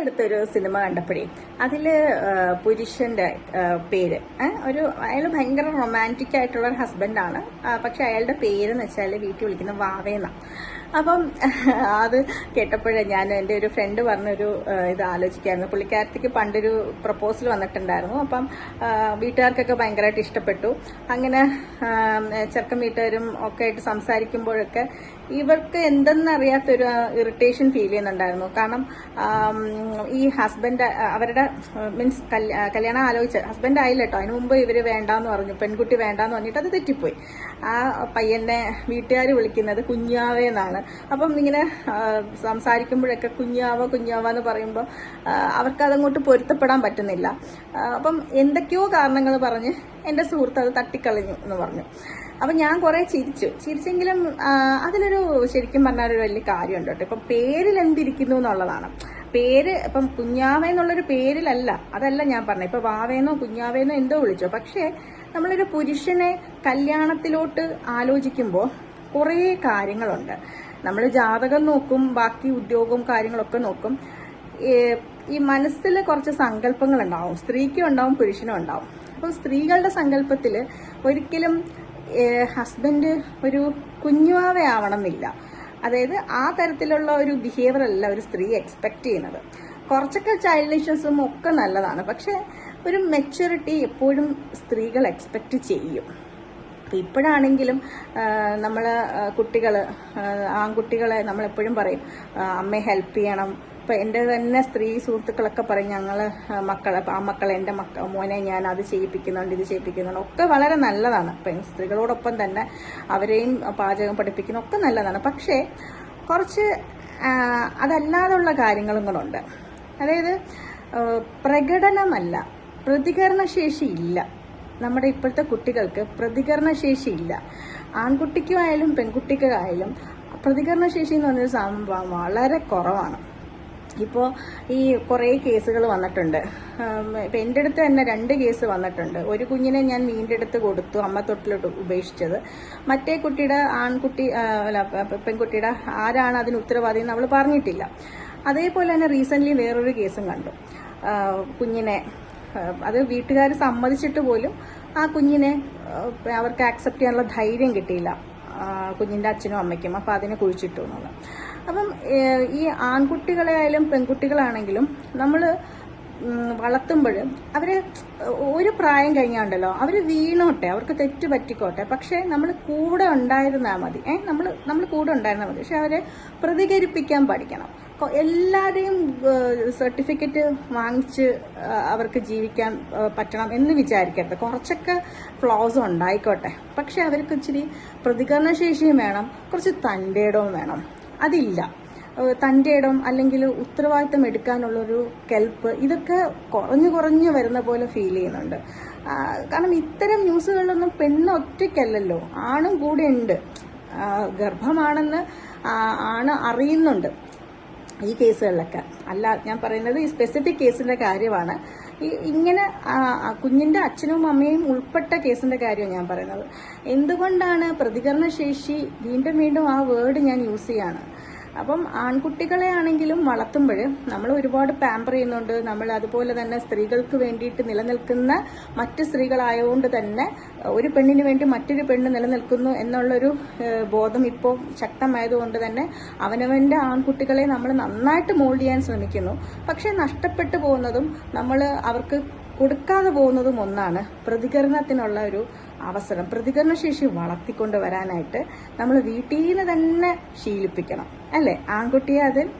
അടുത്തൊരു സിനിമ കണ്ടപ്പോഴേ അതിൽ പുരുഷന്റെ പേര്. ഒരു അയാൾ ഭയങ്കര റൊമാന്റിക് ആയിട്ടുള്ള ഒരു ഹസ്ബൻഡാണ് പക്ഷെ അയാളുടെ പേരെന്ന് വെച്ചാൽ വീട്ടിൽ വിളിക്കുന്ന വാവേന്ന. അപ്പം അത് കേട്ടപ്പോഴേ ഞാൻ എന്റെ ഒരു ഫ്രണ്ട് പറഞ്ഞൊരു ഇത് ആലോചിക്കായിരുന്നു. പുള്ളിക്കാരത്തിക്ക് പണ്ടൊരു പ്രപ്പോസൽ വന്നിട്ടുണ്ടായിരുന്നു. അപ്പം വീട്ടുകാർക്കൊക്കെ ഭയങ്കരമായിട്ട് ഇഷ്ടപ്പെട്ടു. അങ്ങനെ ചെറുക്കൻ വീട്ടുകാരും ഒക്കെ ആയിട്ട് സംസാരിക്കുമ്പോഴൊക്കെ ഇവർക്ക് എന്തെന്നറിയാത്തൊരു ഇറിറ്റേഷൻ ഫീൽ ചെയ്യുന്നുണ്ടായിരുന്നു. കാരണം ഈ ഹസ്ബൻഡ് അവരുടെ മീൻസ് കല്യാണം ആലോചിച്ച് ഹസ്ബൻഡ് ആയില്ല കേട്ടോ അതിന് മുമ്പ് ഇവർ വേണ്ടാന്ന് പറഞ്ഞു പെൺകുട്ടി വേണ്ടാന്ന് പറഞ്ഞിട്ട് അത് തെറ്റിപ്പോയി. ആ പയ്യനെ വീട്ടുകാർ വിളിക്കുന്നത് കുഞ്ഞാവേ എന്നാണ്. അപ്പം ഇങ്ങനെ സംസാരിക്കുമ്പോഴൊക്കെ കുഞ്ഞാവ കുഞ്ഞാവ എന്ന് പറയുമ്പോൾ അവർക്ക് അതങ്ങോട്ട് പൊരുത്തപ്പെടാൻ പറ്റുന്നില്ല. അപ്പം എന്തൊക്കെയോ കാരണങ്ങൾ പറഞ്ഞ് എന്റെ സുഹൃത്ത് അത് തട്ടിക്കളഞ്ഞു എന്ന് പറഞ്ഞു. അപ്പം ഞാൻ കുറേ ചിരിച്ചു. ചിരിച്ചെങ്കിലും അതിലൊരു ശരിക്കും പറഞ്ഞാൽ ഒരു വലിയ കാര്യമുണ്ട് കേട്ടോ ഇപ്പം പേരിൽ എന്തിരിക്കുന്നു എന്നുള്ളതാണ്. പേര് ഇപ്പം കുഞ്ഞാവ എന്നുള്ളൊരു പേരിലല്ല. അതല്ല ഞാൻ പറഞ്ഞത്. ഇപ്പൊ വാവേന്നോ കുഞ്ഞാവേന്നോ എന്തോ വിളിച്ചോ. പക്ഷേ നമ്മളൊരു പുരുഷനെ കല്യാണത്തിലോട്ട് ആലോചിക്കുമ്പോൾ കുറേ കാര്യങ്ങളുണ്ട്. നമ്മൾ ജാതകം നോക്കും ബാക്കി ഉദ്യോഗവും കാര്യങ്ങളൊക്കെ നോക്കും. ഈ മനസ്സിൽ കുറച്ച് സങ്കല്പങ്ങൾ ഉണ്ടാവും സ്ത്രീക്കും ഉണ്ടാവും പുരുഷനും ഉണ്ടാവും. അപ്പം സ്ത്രീകളുടെ സങ്കല്പത്തിൽ ഒരിക്കലും ഹസ്ബൻഡ് ഒരു കുഞ്ഞുവാവയാവണം എന്നില്ല അതായത് ആ തരത്തിലുള്ള ഒരു ബിഹേവിയർ അല്ല ഒരു സ്ത്രീ എക്സ്പെക്ട് ചെയ്യുന്നത്. കുറച്ചൊക്കെ ചൈൽഡിഷസും ഒക്കെ നല്ലതാണ്. പക്ഷെ ഒരു മെച്യൂരിറ്റി എപ്പോഴും സ്ത്രീകൾ എക്സ്പെക്ട് ചെയ്യും. അപ്പൊ ഇപ്പോഴാണെങ്കിലും നമ്മൾ കുട്ടികൾ ആൺകുട്ടികളെ നമ്മളെപ്പോഴും പറയും അമ്മയെ ഹെൽപ്പ് ചെയ്യണം. ഇപ്പൊ എന്റെ തന്നെ സ്ത്രീ സുഹൃത്തുക്കളൊക്കെ പറയും ഞങ്ങൾ മക്കളെ ആ മക്കളെ എന്റെ മക്ക മോനെ ഞാൻ അത് ചെയ്യിപ്പിക്കുന്നുണ്ട് ഇത് ചെയ്യിപ്പിക്കുന്നുണ്ട്. ഒക്കെ വളരെ നല്ലതാണ്. പെൺ സ്ത്രീകളോടൊപ്പം തന്നെ അവരെയും പാചകം പഠിപ്പിക്കുന്ന ഒക്കെ നല്ലതാണ്. പക്ഷേ കുറച്ച് അതല്ലാതുള്ള കാര്യങ്ങളും കൂടെ ഉണ്ട് അതായത് പ്രകടനമല്ല പ്രതികരണശേഷി ഇല്ല. നമ്മുടെ ഇപ്പോഴത്തെ കുട്ടികൾക്ക് പ്രതികരണ ശേഷിയില്ല ആൺകുട്ടിക്കായാലും പെൺകുട്ടിക്കായാലും പ്രതികരണശേഷി എന്ന് പറഞ്ഞൊരു സംഭവം വളരെ കുറവാണ്. ഇപ്പോൾ ഈ കുറേ കേസുകൾ വന്നിട്ടുണ്ട്. ഇപ്പം എന്റെ അടുത്ത് തന്നെ രണ്ട് കേസ് വന്നിട്ടുണ്ട്. ഒരു കുഞ്ഞിനെ ഞാൻ വീണ്ടെടുത്ത് കൊടുത്തു അമ്മ തൊട്ടിലോട്ട് ഉപേക്ഷിച്ചത്. മറ്റേ കുട്ടിയുടെ ആൺകുട്ടി അല്ല പെൺകുട്ടിയുടെ ആരാണ് അതിന് ഉത്തരവാദി എന്ന് അവൾ പറഞ്ഞിട്ടില്ല. അതേപോലെ തന്നെ റീസെന്റ്ലി വേറൊരു കേസും കണ്ടു. കുഞ്ഞിനെ അത് വീട്ടുകാർ സമ്മതിച്ചിട്ട് പോലും ആ കുഞ്ഞിനെ അവർക്ക് ആക്സെപ്റ്റ് ചെയ്യാനുള്ള ധൈര്യം കിട്ടിയില്ല. കുഞ്ഞിന്റെ അച്ഛനും അമ്മയ്ക്കും. അപ്പം അതിനെ കുഴിച്ചിട്ടു എന്നുള്ളത്. അപ്പം ഈ ഈ ആൺകുട്ടികളായാലും പെൺകുട്ടികളാണെങ്കിലും നമ്മൾ വളർത്തുമ്പോൾ അവർ ഒരു പ്രായം കഴിഞ്ഞാണ്ടല്ലോ അവർ വീണോട്ടെ അവർക്ക് തെറ്റ് പറ്റിക്കോട്ടെ പക്ഷേ നമ്മൾ കൂടെ ഉണ്ടായിരുന്നാൽ മതി. ഏഹ് നമ്മൾ നമ്മൾ കൂടെ ഉണ്ടായിരുന്നാൽ മതി. പക്ഷെ അവരെ പ്രതികരിപ്പിക്കാൻ പഠിക്കണം. എല്ലാവരെയും സർട്ടിഫിക്കറ്റ് വാങ്ങിച്ച് അവർക്ക് ജീവിക്കാൻ പറ്റണം എന്ന് വിചാരിക്കരുത്. കുറച്ചൊക്കെ ഫ്ലോസ് ഉണ്ടായിക്കോട്ടെ. പക്ഷെ അവർക്ക് ഇച്ചിരി പ്രതികരണശേഷിയും വേണം. കുറച്ച് തന്റെയിടവും വേണം. അതില്ല. തന്റെ ഇടം അല്ലെങ്കിൽ ഉത്തരവാദിത്തം എടുക്കാനുള്ളൊരു കെൽപ്പ് ഇതൊക്കെ കുറഞ്ഞു കുറഞ്ഞു വരുന്ന പോലെ ഫീൽ ചെയ്യുന്നുണ്ട്. കാരണം ഇത്തരം ന്യൂസുകളിലൊന്നും പെണ്ണ് ഒറ്റയ്ക്കല്ലല്ലോ ആണും കൂടെ ഉണ്ട്. ഗർഭമാണെന്ന് ആണ് അറിയുന്നുണ്ട്. ഈ കേസുകളിലൊക്കെ. അല്ല ഞാൻ പറയുന്നത് ഈ സ്പെസിഫിക് കേസിന്റെ കാര്യമാണ്. ഈ ഇങ്ങനെ കുഞ്ഞിന്റെ അച്ഛനും അമ്മയും ഉൾപ്പെട്ട കേസിന്റെ കാര്യമാണ് ഞാൻ പറയുന്നത്. എന്തുകൊണ്ടാണ് പ്രതികരണശേഷി വീണ്ടും വീണ്ടും ആ വേർഡ് ഞാൻ യൂസ് ചെയ്യാണ്? അപ്പം ആൺകുട്ടികളെ ആണെങ്കിലും വളർത്തുമ്പോൾ നമ്മൾ ഒരുപാട് പാമ്പർ ചെയ്യുന്നുണ്ട്. നമ്മൾ അതുപോലെ തന്നെ സ്ത്രീകൾക്ക് വേണ്ടിയിട്ട് നിലനിൽക്കുന്ന മറ്റ് സ്ത്രീകളായതുകൊണ്ട് തന്നെ ഒരു പെണ്ണിന് വേണ്ടി മറ്റൊരു പെണ്ണ് നിലനിൽക്കുന്നു എന്നുള്ളൊരു ബോധം ഇപ്പോൾ ശക്തമായതുകൊണ്ട് തന്നെ അവനവന്റെ ആൺകുട്ടികളെ നമ്മൾ നന്നായിട്ട് മോൾഡ് ചെയ്യാൻ ശ്രമിക്കുന്നു. പക്ഷെ നഷ്ടപ്പെട്ടു പോകുന്നതും നമ്മൾ അവർക്ക് കൊടുക്കാതെ പോകുന്നതും ഒന്നാണ് പ്രതികരണത്തിനുള്ള ഒരു അവസരം പ്രതികരണശേഷി വളർത്തിക്കൊണ്ട് വരാനായിട്ട് നമ്മൾ വീട്ടിൽ നിന്ന് തന്നെ ശീലിപ്പിക്കണം. അല്ലേ? ആൺകുട്ടിയെ അതിൽ